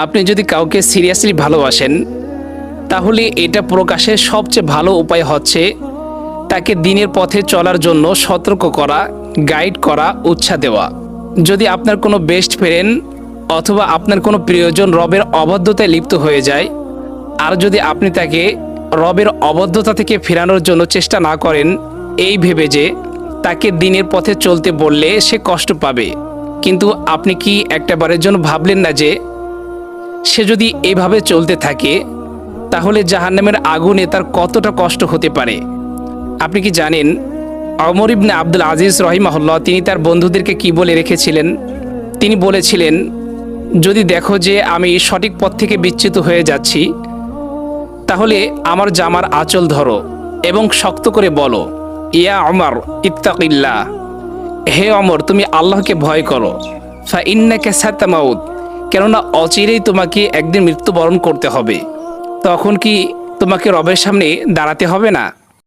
আপনি যদি কাউকে সিরিয়াসলি ভালোবাসেন, তাহলে এটা প্রকাশের সবচেয়ে ভালো উপায় হচ্ছে তাকে দিনের পথে চলার জন্য সতর্ক করা গাইড করা, উৎসাহ দেওয়া। যদি আপনার কোনো বেস্ট ফ্রেন্ড অথবা আপনার কোনো প্রিয়জন রবের অবদ্ধতায় লিপ্ত হয়ে যায়, আর যদি আপনি তাকে রবের অবদ্ধতা থেকে ফেরানোর জন্য চেষ্টা না করেন, এই ভেবে যে তাকে দিনের পথে চলতে বললে সে কষ্ট পাবে। কিন্তু আপনি কি একটা বারের জন্য ভাবলেন না যে সে যদি এভাবে চলতে থাকে, তাহলে জাহান্নামের আগুনে তার কতটা কষ্ট হতে পারে? আপনি কি জানেন, অমর ইবনে আব্দুল আজিজ রহিমাহুল্লাহ তিনি তার বন্ধুদেরকে কি বলে রেখেছিলেন? তিনি বলেছিলেন, যদি দেখো যে আমি সঠিক পথ থেকে বিচ্যুত হয়ে যাচ্ছি, তাহলে আমার জামার আঁচল ধরো এবং শক্ত করে বলো, ইয়া অমর ইত্তাকিল্লা হে অমর, তুমি আল্লাহকে ভয় করো। ফা ইন্নাকে সাতামাউদ কেননা অচিরেই তোমাকে একদিন মৃত্যুবরণ করতে হবে। তখন কি তোমাকে রবের সামনে দাঁড়াতে হবে না?